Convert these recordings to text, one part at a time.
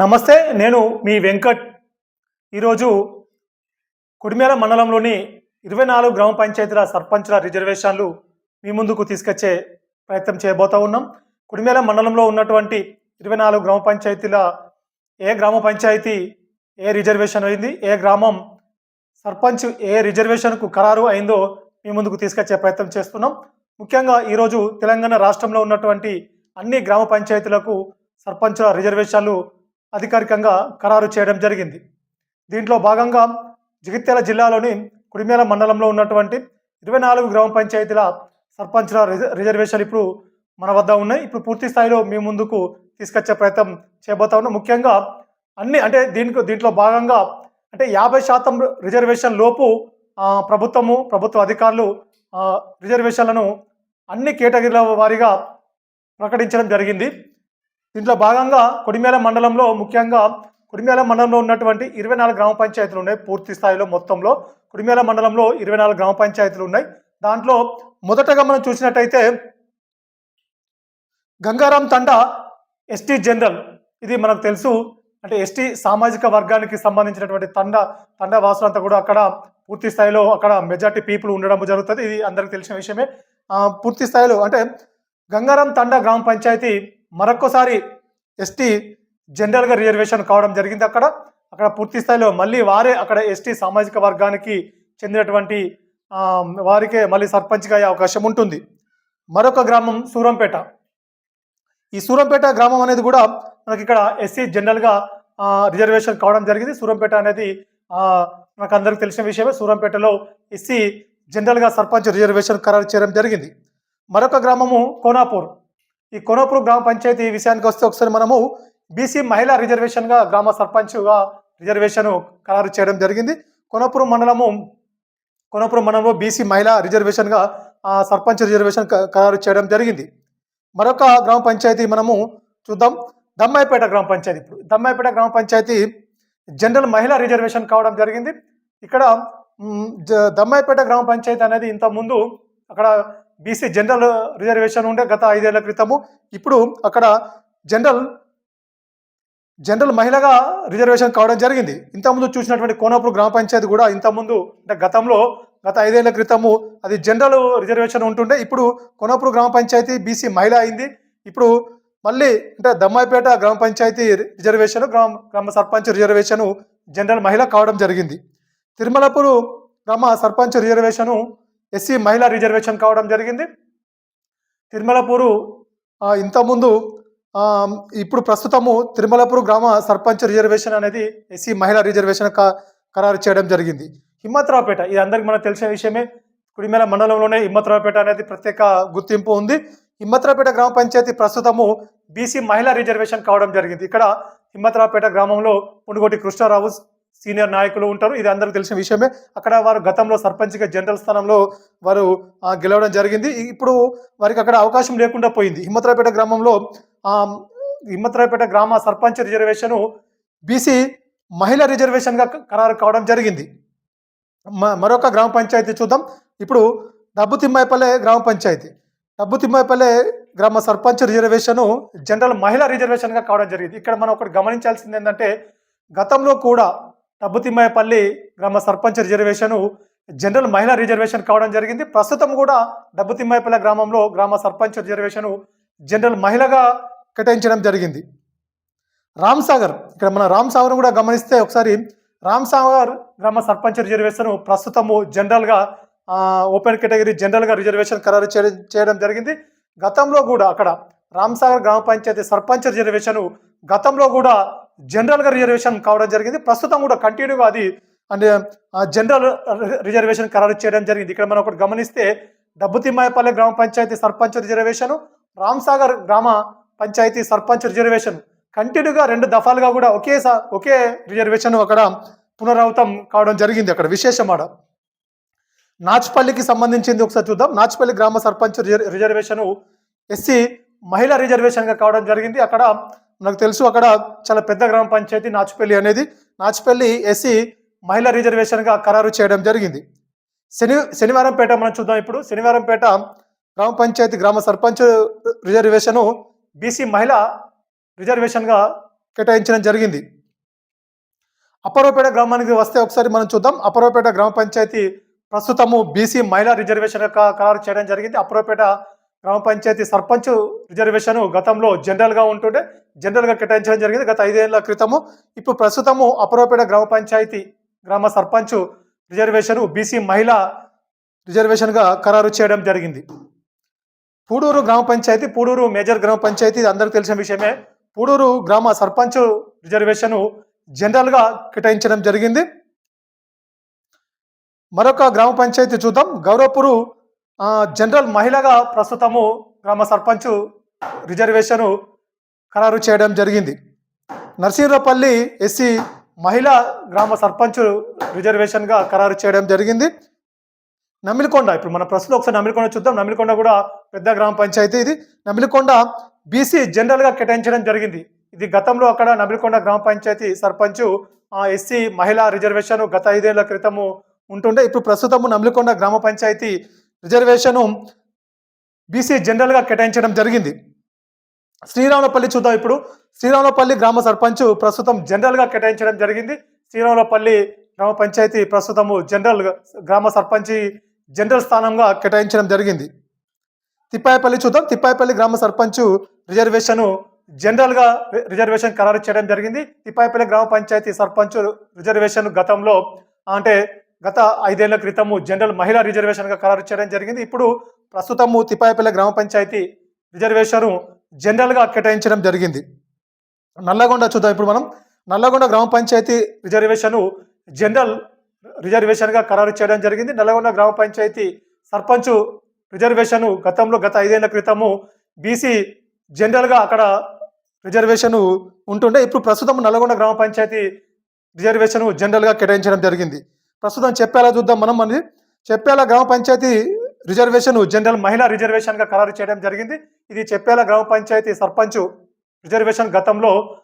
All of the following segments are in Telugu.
నమస్తే నేను మీ వెంకట్. ఈరోజు కుడిమేల మండలంలోని ఇరవై నాలుగు గ్రామ పంచాయతీల సర్పంచుల రిజర్వేషన్లు మీ ముందుకు తీసుకొచ్చే ప్రయత్నం చేయబోతా ఉన్నాం. కుడిమేల మండలంలో ఉన్నటువంటి ఇరవై నాలుగు గ్రామ పంచాయతీల ఏ గ్రామ పంచాయతీ ఏ రిజర్వేషన్ అయింది ఏ గ్రామం సర్పంచ్ ఏ రిజర్వేషన్కు ఖరారు అయిందో మీ ముందుకు తీసుకొచ్చే ప్రయత్నం చేస్తున్నాం. ముఖ్యంగా ఈరోజు తెలంగాణ రాష్ట్రంలో ఉన్నటువంటి అన్ని గ్రామ పంచాయతీలకు సర్పంచుల రిజర్వేషన్లు అధికారికంగా ఖరారు చేయడం జరిగింది. దీంట్లో భాగంగా జగిత్యాల జిల్లాలోని కుడిమేల మండలంలో ఉన్నటువంటి ఇరవై నాలుగు గ్రామ పంచాయతీల సర్పంచ్ల రిజ- రిజర్వేషన్లు ఇప్పుడు మన వద్ద ఉన్నాయి. ఇప్పుడు పూర్తి స్థాయిలో మీ ముందుకు తీసుకొచ్చే ప్రయత్నం చేయబోతా ఉన్నాం. ముఖ్యంగా అన్ని అంటే దీనికి దీంట్లో భాగంగా అంటే యాభై శాతం రిజర్వేషన్ లోపు ప్రభుత్వము ప్రభుత్వ అధికారులు రిజర్వేషన్లను అన్ని కేటగిరీల వారీగా ప్రకటించడం జరిగింది. దీంట్లో భాగంగా కొడిమేల మండలంలో ముఖ్యంగా కొడిమేల మండలంలో ఉన్నటువంటి ఇరవై నాలుగు గ్రామ పంచాయతీలు ఉన్నాయి పూర్తి స్థాయిలో మొత్తంలో. కొడిమేల మండలంలో ఇరవై నాలుగు గ్రామ పంచాయతీలు ఉన్నాయి. దాంట్లో మొదటగా మనం చూసినట్టయితే గంగారాం తండా ఎస్టీ జనరల్ ఇది మనకు తెలుసు. అంటే ఎస్టీ సామాజిక వర్గానికి సంబంధించినటువంటి తండ తండ వాసులంతా కూడా అక్కడ పూర్తి స్థాయిలో అక్కడ మెజార్టీ పీపుల్ ఉండడం జరుగుతుంది. ఇది అందరికి తెలిసిన విషయమే. పూర్తి స్థాయిలో అంటే గంగారాం తండా గ్రామ పంచాయతీ మరొకసారి ఎస్టీ జనరల్గా రిజర్వేషన్ కావడం జరిగింది అక్కడ. అక్కడ పూర్తి స్థాయిలో మళ్ళీ వారే అక్కడ ఎస్టీ సామాజిక వర్గానికి చెందినటువంటి వారికే మళ్ళీ సర్పంచ్గా అయ్యే అవకాశం ఉంటుంది. మరొక గ్రామం సూరంపేట. ఈ సూరంపేట గ్రామం అనేది కూడా మనకి ఇక్కడ ఎస్సీ జనరల్గా రిజర్వేషన్ కావడం జరిగింది. సూరంపేట అనేది మనకు అందరికి తెలిసిన విషయమే. సూరంపేటలో ఎస్సీ జనరల్గా సర్పంచ్ రిజర్వేషన్ ఖరారు చేయడం జరిగింది. మరొక గ్రామము కోనాపూర్. ఈ కోనాపూర్ గ్రామ పంచాయతీ విషయానికి వస్తే ఒకసారి మనము బీసీ మహిళా రిజర్వేషన్గా గ్రామ సర్పంచ్గా రిజర్వేషన్ ఖరారు చేయడం జరిగింది. కోనపూర్ మండలము కోనపూర్ మండలంలో బీసీ మహిళా రిజర్వేషన్గా సర్పంచ్ రిజర్వేషన్ ఖరారు చేయడం జరిగింది. మరొక గ్రామ పంచాయతీ మనము చూద్దాం. దమ్మాయిపేట గ్రామ పంచాయతీ ఇప్పుడు. దమ్మాయిపేట గ్రామ పంచాయతీ జనరల్ మహిళా రిజర్వేషన్ కావడం జరిగింది. ఇక్కడ దమ్మాయిపేట గ్రామ పంచాయతీ అనేది ఇంతకుముందు అక్కడ బీసీ జనరల్ రిజర్వేషన్ ఉండే గత ఐదేళ్ళ క్రితము. ఇప్పుడు అక్కడ జనరల్ జనరల్ మహిళగా రిజర్వేషన్ కావడం జరిగింది. ఇంతకుముందు చూసినటువంటి కోనపూర్ గ్రామ పంచాయతీ కూడా ఇంతకుముందు అంటే గతంలో గత ఐదేళ్ళ క్రితము అది జనరల్ రిజర్వేషన్ ఉంటుండే. ఇప్పుడు కోనపూర్ గ్రామ పంచాయతీ బీసీ మహిళ అయింది. ఇప్పుడు మళ్ళీ అంటే దమ్మాయిపేట గ్రామ పంచాయతీ రిజర్వేషన్ గ్రామ గ్రామ సర్పంచ్ రిజర్వేషన్ జనరల్ మహిళ కావడం జరిగింది. తిరుమలపూరు గ్రామ సర్పంచ్ రిజర్వేషను ఎస్సీ మహిళా రిజర్వేషన్ కావడం జరిగింది. తిరుమలపూరు ఇంతకుముందు ఇప్పుడు ప్రస్తుతము తిరుమలపూరు గ్రామ సర్పంచ్ రిజర్వేషన్ అనేది ఎస్సీ మహిళా రిజర్వేషన్ ఖరారు చేయడం జరిగింది. హిమ్మత్రావుపేట ఇది అందరికి మనకు తెలిసిన విషయమే. కుడిమేల మండలంలోనే హిమ్మత్రావుపేట అనేది ప్రత్యేక గుర్తింపు ఉంది. హిమ్మత్రావుపేట గ్రామ పంచాయతీ ప్రస్తుతము బీసీ మహిళా రిజర్వేషన్ కావడం జరిగింది. ఇక్కడ హిమ్మత్రావుపేట గ్రామంలో పుండుగోటి కృష్ణారావు సీనియర్ నాయకులు ఉంటారు. ఇది అందరూ తెలిసిన విషయమే. అక్కడ వారు గతంలో సర్పంచ్గా జనరల్ స్థానంలో వారు గెలవడం జరిగింది. ఇప్పుడు వారికి అక్కడ అవకాశం లేకుండా పోయింది. హిమ్మతరాయపేట గ్రామంలో హిమ్మతరాయపేట గ్రామ సర్పంచ్ రిజర్వేషను బీసీ మహిళా రిజర్వేషన్గా ఖరారు కావడం జరిగింది. మ- మరొక గ్రామ పంచాయతీ చూద్దాం. ఇప్పుడు డబ్బు తిమ్మాయిపల్లె గ్రామ పంచాయతీ. డబ్బు తిమ్మాయిపల్లె గ్రామ సర్పంచ్ రిజర్వేషను జనరల్ మహిళా రిజర్వేషన్గా కావడం జరిగింది. ఇక్కడ మనం ఒకటి గమనించాల్సింది ఏంటంటే గతంలో కూడా డబ్బు తిమ్మాయిపల్లి గ్రామ సర్పంచ్ రిజర్వేషను జనరల్ మహిళా రిజర్వేషన్ కావడం జరిగింది. ప్రస్తుతం కూడా డబ్బుతిమ్మాయపల్లి గ్రామంలో గ్రామ సర్పంచ్ రిజర్వేషను జనరల్ మహిళగా కేటాయించడం జరిగింది. రామ్ సాగర్ ఇక్కడ మన రామ్ సాగర్ కూడా గమనిస్తే ఒకసారి రామ్ సాగర్ గ్రామ సర్పంచ్ రిజర్వేషన్ ప్రస్తుతము జనరల్గా ఓపెన్ కేటగిరీ జనరల్గా రిజర్వేషన్ ఖరారు చేయడం చేయడం జరిగింది. గతంలో కూడా అక్కడ రామ్ సాగర్ గ్రామ పంచాయతీ సర్పంచ్ రిజర్వేషన్ గతంలో కూడా జనరల్గా రిజర్వేషన్ కావడం జరిగింది. ప్రస్తుతం కూడా కంటిన్యూగా అది అంటే జనరల్ రిజర్వేషన్ ఖరారు చేయడం జరిగింది. ఇక్కడ మనం ఒకటి గమనిస్తే డబ్బుతిమ్మాయపల్లె గ్రామ పంచాయతీ సర్పంచ్ రిజర్వేషన్ రామ్సాగర్ గ్రామ పంచాయతీ సర్పంచ్ రిజర్వేషన్. కంటిన్యూగా రెండు దఫాలుగా కూడా ఒకే ఒకే రిజర్వేషన్ అక్కడ పునరావృతం కావడం జరిగింది అక్కడ విశేషం ఆడ. నాచ్పల్లికి సంబంధించింది ఒకసారి చూద్దాం. నాచ్పల్లి గ్రామ సర్పంచ్ రిజర్వేషన్ ఎస్సీ మహిళా రిజర్వేషన్గా కావడం జరిగింది. అక్కడ నాకు తెలుసు అక్కడ చాలా పెద్ద గ్రామ పంచాయతీ నాచుపల్లి అనేది. నాచుపల్లి ఎస్సీ మహిళా రిజర్వేషన్గా ఖరారు చేయడం జరిగింది. శని శనివారంపేట మనం చూద్దాం ఇప్పుడు. శనివారంపేట గ్రామ పంచాయతీ గ్రామ సర్పంచ్ రిజర్వేషను బీసీ మహిళ రిజర్వేషన్గా కేటాయించడం జరిగింది. అప్పరపేట గ్రామానికి వస్తే ఒకసారి మనం చూద్దాం. అప్పరపేట గ్రామ పంచాయతీ ప్రస్తుతము బీసీ మహిళా రిజర్వేషన్ యొక్క ఖరారు చేయడం జరిగింది. అప్పరపేట గ్రామ పంచాయతీ సర్పంచ్ రిజర్వేషన్ గతంలో జనరల్గా ఉంటుండే జనరల్గా కేటాయించడం జరిగింది. గత ఐదేళ్ళ క్రితము ఇప్పుడు ప్రస్తుతము అపరోపేట గ్రామ పంచాయతీ గ్రామ సర్పంచ్ రిజర్వేషన్ బీసీ మహిళ రిజర్వేషన్గా ఖరారు చేయడం జరిగింది. పూడూరు గ్రామ పంచాయతీ పూడూరు మేజర్ గ్రామ పంచాయతీ అందరికీ తెలిసిన విషయమే. పూడూరు గ్రామ సర్పంచ్ రిజర్వేషన్ జనరల్గా కేటాయించడం జరిగింది. మరొక గ్రామ పంచాయతీ చూద్దాం. గౌరవపూరు జనరల్ మహిళగా ప్రస్తుతము గ్రామ సర్పంచ్ రిజర్వేషన్ ఖరారు చేయడం జరిగింది. నరసింహపల్లి ఎస్సీ మహిళా గ్రామ సర్పంచ్ రిజర్వేషన్గా ఖరారు చేయడం జరిగింది. నమిలికొండ ఇప్పుడు మన ప్రస్తుతం ఒకసారి నమిలికొండ చూద్దాం. నమిలికొండ కూడా పెద్ద గ్రామ పంచాయతీ ఇది. నమిలికొండ బీసీ జనరల్గా కేటాయించడం జరిగింది. ఇది గతంలో అక్కడ నమిలికొండ గ్రామ పంచాయతీ సర్పంచ్ ఎస్సీ మహిళా రిజర్వేషన్ గత ఐదేళ్ళ క్రితము ఉంటుండే. ఇప్పుడు ప్రస్తుతము నమిలికొండ గ్రామ పంచాయతీ రిజర్వేషను బీసీ జనరల్గా కేటాయించడం జరిగింది. శ్రీరాములపల్లి చూద్దాం ఇప్పుడు. శ్రీరాములపల్లి గ్రామ సర్పంచ్ ప్రస్తుతం జనరల్గా కేటాయించడం జరిగింది. శ్రీరాములపల్లి గ్రామ పంచాయతీ ప్రస్తుతము జనరల్ గ్రామ సర్పంచి జనరల్ స్థానంగా కేటాయించడం జరిగింది. తిప్పాయపల్లి చూద్దాం. తిప్పాయపల్లి గ్రామ సర్పంచ్ రిజర్వేషన్ జనరల్గా రి- రిజర్వేషన్ ఖరారు చేయడం జరిగింది. తిప్పాయపల్లి గ్రామ పంచాయతీ సర్పంచ్ రిజర్వేషన్ గతంలో అంటే గత ఐదేళ్ళ క్రితము జనరల్ మహిళా రిజర్వేషన్గా ఖరారు చేయడం జరిగింది. ఇప్పుడు ప్రస్తుతము తిపాయపల్లె గ్రామ పంచాయతీ రిజర్వేషన్ జనరల్గా కేటాయించడం జరిగింది. నల్లగొండ చూద్దాం. ఇప్పుడు మనం నల్లగొండ గ్రామ పంచాయతీ రిజర్వేషన్ జనరల్ రిజర్వేషన్గా ఖరారు చేయడం జరిగింది. నల్లగొండ గ్రామ పంచాయతీ సర్పంచ్ రిజర్వేషన్ గతంలో గత ఐదేళ్ళ క్రితము బీసీ జనరల్గా అక్కడ రిజర్వేషన్ ఉంటుండే. ఇప్పుడు ప్రస్తుతం నల్లగొండ గ్రామ పంచాయతీ రిజర్వేషన్ జనరల్గా కేటాయించడం జరిగింది. ప్రస్తుతం చెప్పేలా చూద్దాం మనం మనది చెప్పేలా గ్రామ పంచాయతీ రిజర్వేషన్ జనరల్ మహిళా రిజర్వేషన్గా ఖరారు చేయడం జరిగింది. ఇది చెప్పేలా గ్రామ పంచాయతీ సర్పంచ్ రిజర్వేషన్ గతంలో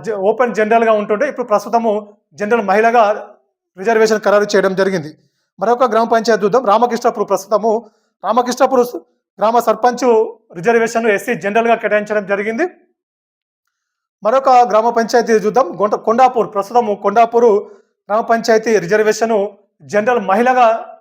జ- ఓపెన్ జనరల్గా ఉంటుండే. ఇప్పుడు ప్రస్తుతము జనరల్ మహిళగా రిజర్వేషన్ ఖరారు చేయడం జరిగింది. మరొక గ్రామ పంచాయతీ చూద్దాం. రామకృష్ణపూర్ ప్రస్తుతము రామకృష్ణపూర్ గ్రామ సర్పంచ్ రిజర్వేషన్ ఎస్సీ జనరల్గా కేటాయించడం జరిగింది. మరొక గ్రామ పంచాయతీ చూద్దాం. కొండ కొండాపూర్ ప్రస్తుతము కొండాపూరు గ్రామ పంచాయతీ రిజర్వేషన్ జనరల్ మహిళగా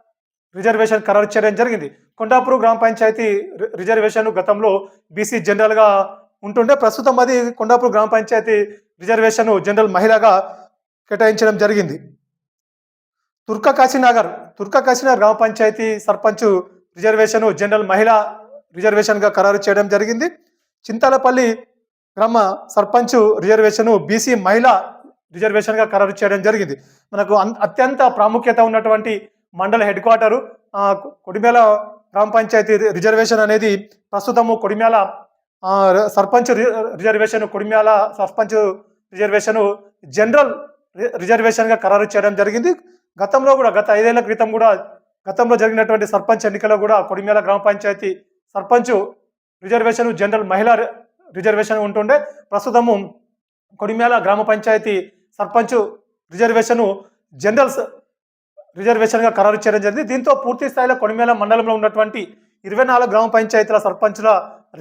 రిజర్వేషన్ ఖరారు చేయడం జరిగింది. కొండాపూర్ గ్రామ పంచాయతీ రి- రిజర్వేషన్ గతంలో బీసీ జనరల్గా ఉంటుండే. ప్రస్తుతం అది కొండాపూర్ గ్రామ పంచాయతీ రిజర్వేషన్ జనరల్ మహిళగా కేటాయించడం జరిగింది. తుర్క కాశీనగర్ తుర్క కాశీనగర్ గ్రామ పంచాయతీ సర్పంచ్ రిజర్వేషన్ జనరల్ మహిళ రిజర్వేషన్గా ఖరారు చేయడం జరిగింది. చింతలపల్లి గ్రామ సర్పంచ్ రిజర్వేషన్ బీసీ మహిళ రిజర్వేషన్గా ఖరారు చేయడం జరిగింది. మనకు అన్- అత్యంత ప్రాముఖ్యత ఉన్నటువంటి మండల హెడ్ క్వార్టరు కొడిమేల గ్రామ పంచాయతీ రి- రిజర్వేషన్ అనేది ప్రస్తుతము కొడిమేల సర్పంచ్ రి- reservation Kodimela sarpanch reservation general రిజర్వేషన్గా ఖరారు చేయడం జరిగింది. గతంలో కూడా గత ఐదేళ్ళ క్రితం కూడా గతంలో జరిగినటువంటి సర్పంచ్ ఎన్నికల్లో కూడా కొడిమేల గ్రామ పంచాయతీ సర్పంచ్ రిజర్వేషన్ జనరల్ మహిళా రిజర్వేషన్ ఉంటుండే. ప్రస్తుతము కొడిమేల గ్రామ పంచాయతీ సర్పంచ్ రిజర్వేషన్ జనరల్స్ రిజర్వేషన్గా ఖరారు చేయడం జరిగింది. దీంతో పూర్తి స్థాయిలో కొనిమేల మండలంలో ఉన్నటువంటి ఇరవై నాలుగు గ్రామ పంచాయతీల సర్పంచుల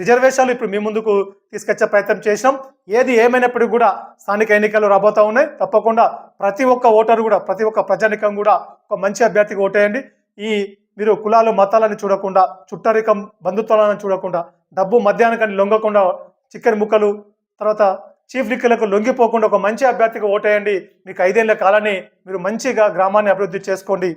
రిజర్వేషన్లు ఇప్పుడు మీ ముందుకు తీసుకొచ్చే ప్రయత్నం చేసినాం. ఏది ఏమైనప్పటికీ కూడా స్థానిక ఎన్నికలు రాబోతా ఉన్నాయి. తప్పకుండా ప్రతి ఒక్క ఓటరు కూడా ప్రతి ఒక్క ప్రజానికం కూడా ఒక మంచి అభ్యర్థికి ఓటేయండి. ఈ మీరు కులాలు మతాలను చూడకుండా చుట్టరికం బంధుత్వాలను చూడకుండా డబ్బు మధ్యాహ్నానికి లొంగకుండా చికెన్ ముక్కలు తర్వాత చీఫ్ లిక్కలకు లొంగిపోకుండా ఒక మంచి అభ్యర్థికి ఓటేయండి. మీకు ఐదేళ్ళ కాలాన్ని మీరు మంచిగా గ్రామాన్ని అభివృద్ధి చేసుకోండి.